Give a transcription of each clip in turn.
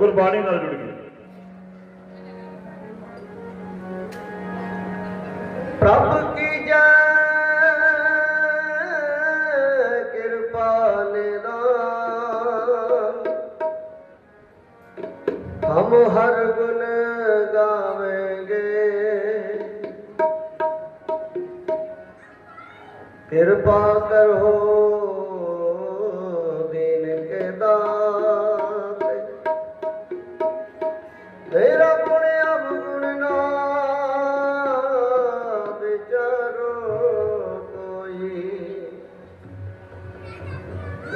ਗੁਰਬਾਣੀ ਨਾਲ ਜੁੜ ਗਏ। ਪ੍ਰਭ ਕੀ ਜੈ, ਕਿਰਪਾ ਨਿਦਾਨ ਹਮ ਹਰ ਗੁਣ ਗਾਵੇਂਗੇ। ਕਿਰਪਾ ਕਰੋ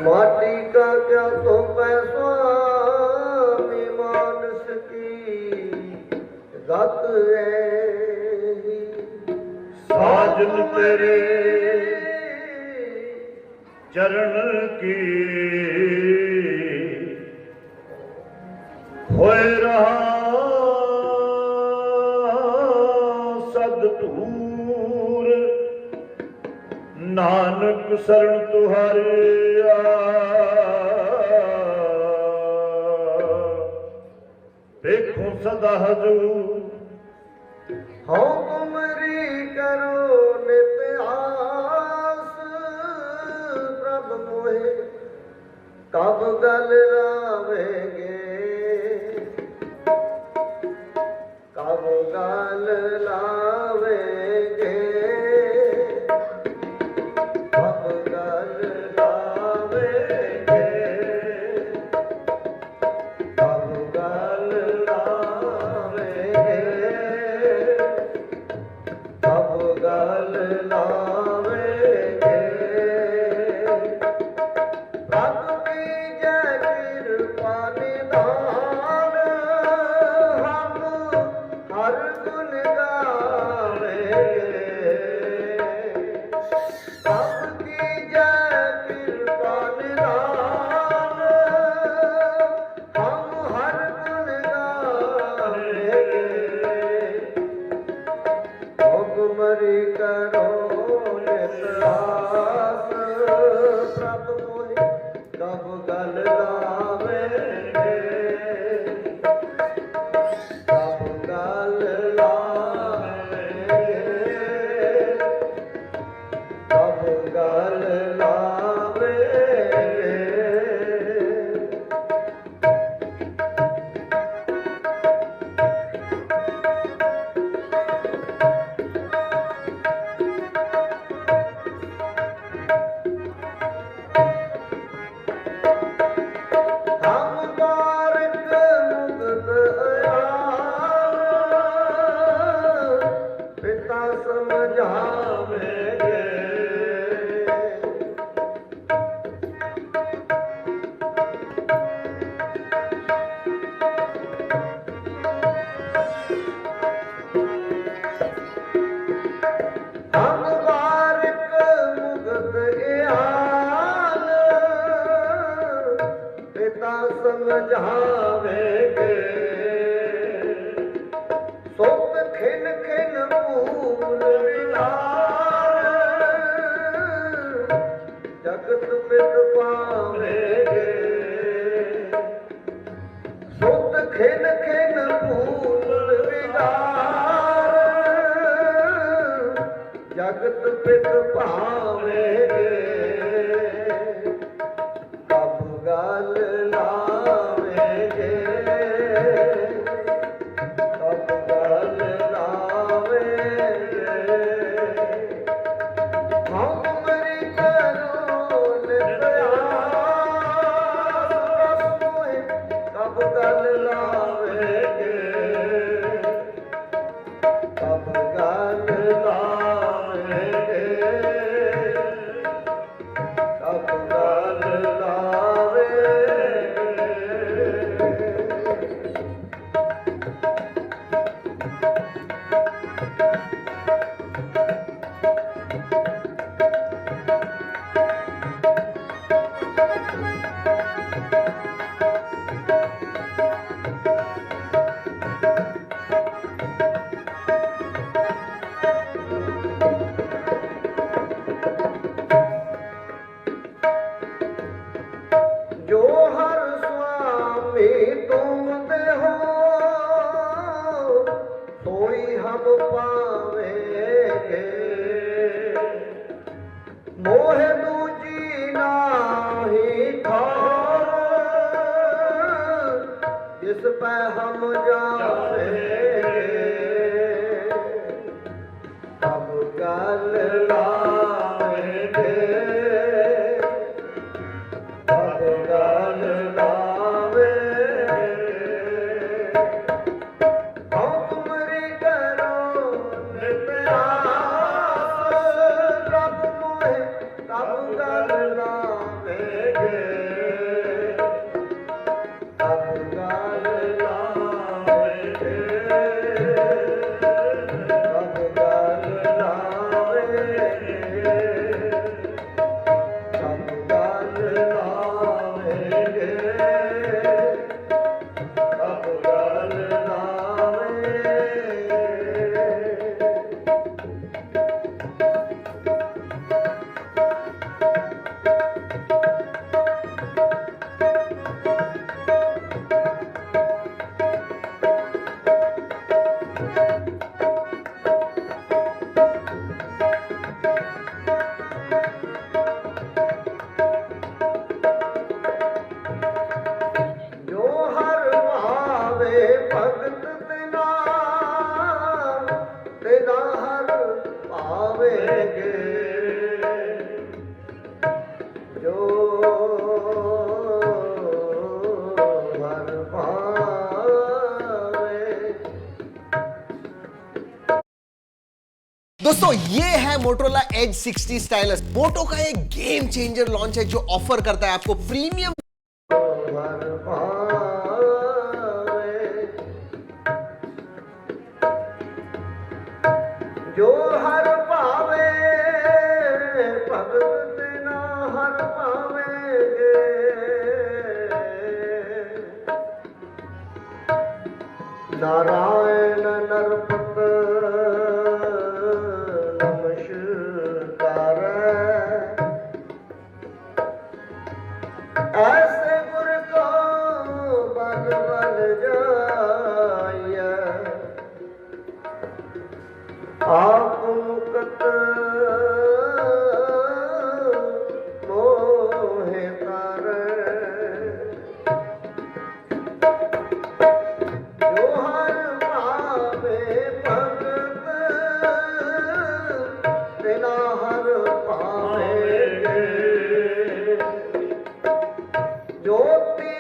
ਮਾਟੀ का क्या तो पैसा मानस की गत है ਸਾਜਨ ਤੇਰੇ ਚਰਨ ਕੀ ਹੋਏ ਰਹਾ ਸਦ ਧੂਰ ਨਾਨਕ ਸਰਣ ਤੁਹਾਰਿਆ ਸਦਾ ਹਜ਼ੂਰ ਸਮਝਾਵੇਂਗੇ ਸੁਖ ਖਿਨ ਖਿਨ ਭੂਲ ਵਿਲਾਰ ਜਗਤ ਪਿਤ ਪਾਵੇਂਗੇ ਸੁਖ ਖਿਨ ਖਿਨ ਭੂਲ ਵਿਲਾਰ ਜਗਤ ਪਿਤ ਭਾਵੇਂਗੇ पै हम जा दोस्तों, ये है मोटरोला एज 60 स्टाइलस मोटो का एक गेम चेंजर लॉन्च है जो ऑफ़र करता है आपको प्रीमियम जो हर पावे, भगत ना हर नारायण Dope!